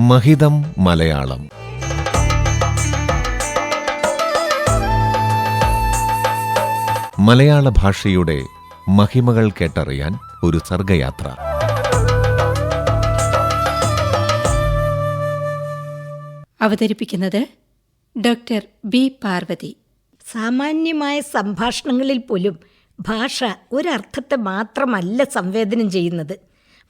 മഹിതം മലയാളം. മലയാള ഭാഷയുടെ മഹിമകൾ കേട്ടറിയാൻ ഒരു സർഗയാത്ര. അവതരിപ്പിക്കുന്നത് ഡോക്ടർ ബി പാർവതി. സാമാന്യമായ സംഭാഷണങ്ങളിൽ പോലും ഭാഷ ഒരർത്ഥത്തെ മാത്രമല്ല സംവേദനം ചെയ്യുന്നത്.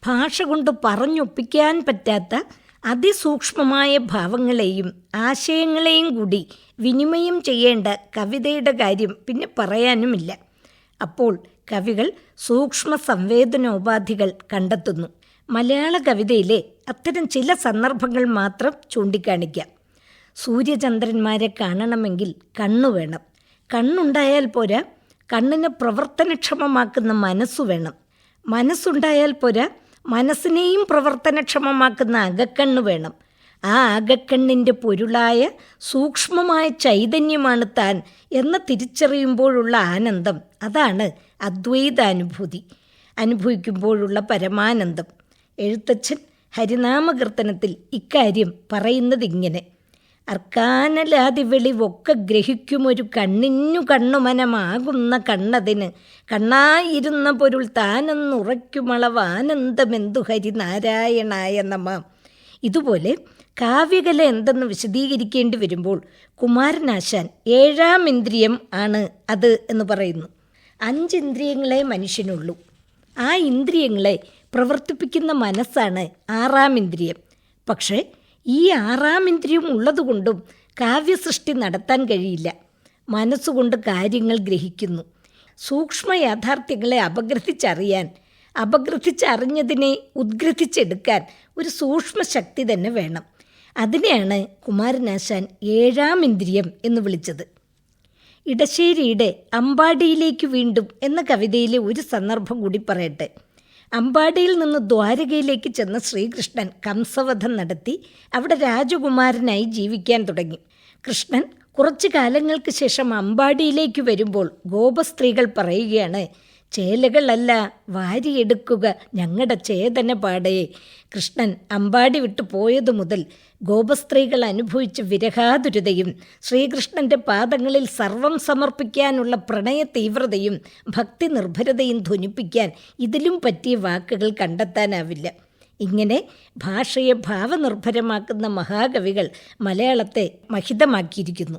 ഭാഷ കൊണ്ട് പറഞ്ഞൊപ്പിക്കാൻ പറ്റാത്ത അതിസൂക്ഷ്മമായ ഭാവങ്ങളെയും ആശയങ്ങളെയും കൂടി വിനിമയം ചെയ്യേണ്ട കവിതയുടെ കാര്യം പിന്നെ പറയാനുമില്ല. അപ്പോൾ കവികൾ സൂക്ഷ്മ സംവേദനോപാധികൾ കണ്ടെത്തുന്നു. മലയാള കവിതയിലെ അത്തരം ചില സന്ദർഭങ്ങൾ മാത്രം ചൂണ്ടിക്കാണിക്കാം. സൂര്യചന്ദ്രന്മാരെ കാണണമെങ്കിൽ കണ്ണു വേണം. കണ്ണുണ്ടായാൽ പോരാ കണ്ണിനെ പ്രവർത്തനക്ഷമമാക്കുന്ന മനസ്സു വേണം. മനസ്സുണ്ടായാൽ പോരാ മനസ്സിനെയും പ്രവർത്തനക്ഷമമാക്കുന്ന അകക്കണ്ണ് വേണം. ആ അകക്കണ്ണിന്റെ പൊരുളായ സൂക്ഷ്മമായ ചൈതന്യമാണ് താൻ എന്ന് തിരിച്ചറിയുമ്പോഴുള്ള ആനന്ദം. അതാണ് അദ്വൈതാനുഭൂതി. അനുഭവിക്കുമ്പോഴുള്ള പരമാനന്ദം. എഴുത്തച്ഛൻ ഹരിനാമകീർത്തനത്തിൽ ഇക്കാര്യം പറയുന്നതിങ്ങനെ അർക്കാനലാതി വെളിവൊക്കെ ഗ്രഹിക്കുമൊരു കണ്ണിഞ്ഞു കണ്ണുമനമാകുന്ന കണ്ണതിന് കണ്ണായിരുന്ന പൊരുൾ താനെന്നുറയ്ക്കുമളവാനന്ദമെന്തു ഹരിനാരായണായ നമ. ഇതുപോലെ കാവ്യകല എന്തെന്ന് വിശദീകരിക്കേണ്ടി വരുമ്പോൾ കുമാരനാശാൻ ഏഴാം ഇന്ദ്രിയം ആണ് അത് എന്ന് പറയുന്നു. അഞ്ചിന്ദ്രിയങ്ങളെ മനുഷ്യനുള്ളൂ. ആ ഇന്ദ്രിയങ്ങളെ പ്രവർത്തിപ്പിക്കുന്ന മനസ്സാണ് ആറാം ഇന്ദ്രിയം. പക്ഷേ ഈ ആറാം ഇന്ദ്രിയം ഉള്ളതുകൊണ്ടും കാവ്യസൃഷ്ടി നടത്താൻ കഴിയില്ല. മനസ്സുകൊണ്ട് കാര്യങ്ങൾ ഗ്രഹിക്കുന്നു. സൂക്ഷ്മ യാഥാർത്ഥ്യങ്ങളെ അപഗ്രഥിച്ചറിയാൻ അപഗ്രഥിച്ചറിഞ്ഞതിനെ ഉദ്ഗ്രഥിച്ചെടുക്കാൻ ഒരു സൂക്ഷ്മ ശക്തി തന്നെ വേണം. അതിനെയാണ് കുമാരനാശാൻ ഏഴാം ഇന്ദ്രിയം എന്ന് വിളിച്ചത്. ഇടശ്ശേരിയുടെ അമ്പാടിയിലേക്ക് വീണ്ടും എന്ന കവിതയിലെ ഒരു സന്ദർഭം കൂടി പറയട്ടെ. അമ്പാടിയിൽ നിന്ന് ദ്വാരകയിലേക്ക് ചെന്ന ശ്രീകൃഷ്ണൻ കംസവധം നടത്തി അവിടെ രാജകുമാരനായി ജീവിക്കാൻ തുടങ്ങി. കൃഷ്ണൻ കുറച്ചു കാലങ്ങൾക്ക് ശേഷം അമ്പാടിയിലേക്ക് വരുമ്പോൾ ഗോപസ്ത്രീകൾ പറയുകയാണ് ചേലകളല്ല വാരിയെടുക്കുക ഞങ്ങളുടെ ചേതന പാടയെ കൃഷ്ണൻ അമ്പാടി വിട്ടു പോയതു മുതൽ ഗോപസ്ത്രീകൾ അനുഭവിച്ച വിരഹാതുരതയും ശ്രീകൃഷ്ണന്റെ പാദങ്ങളിൽ സർവം സമർപ്പിക്കാനുള്ള പ്രണയ തീവ്രതയും ഭക്തി നിർഭരതയും ധ്വനിപ്പിക്കാൻ ഇതിലും പറ്റിയ വാക്കുകൾ കണ്ടെത്താനാവില്ല. ഇങ്ങനെ ഭാഷയെ ഭാവനിർഭരമാക്കുന്ന മഹാകവികൾ മലയാളത്തെ മഹിതമാക്കിയിരിക്കുന്നു.